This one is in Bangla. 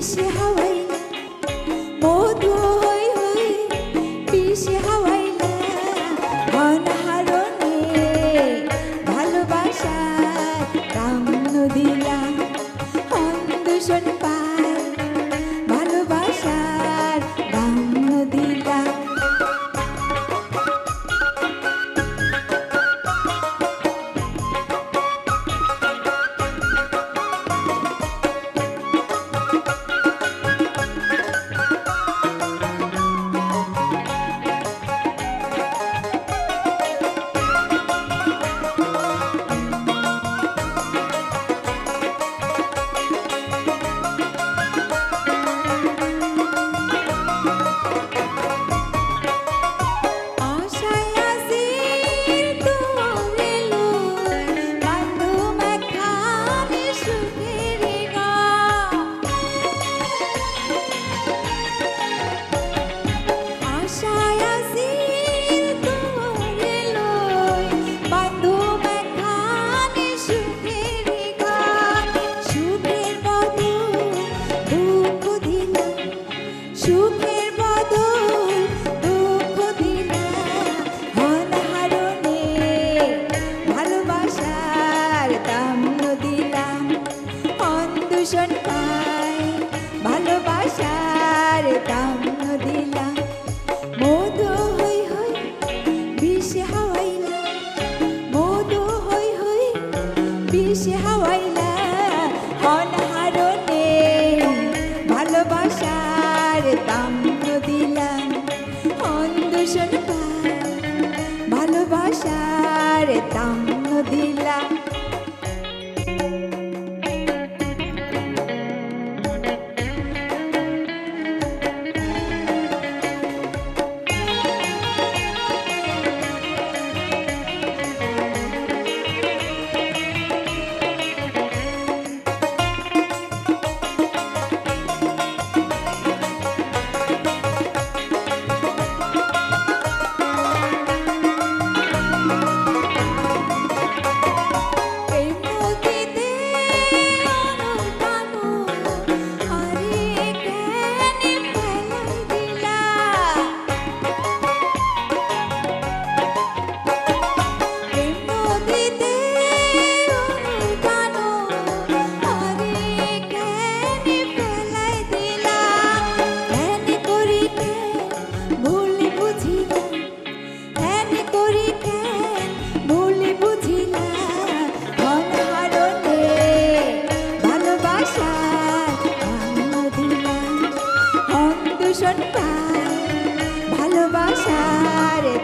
一些好闻。নিশি হাওয়াইলা অনহারণে ভালোবাসার দাম দিলাম। অন্ধ ভালোবাসার দাম দিলাম।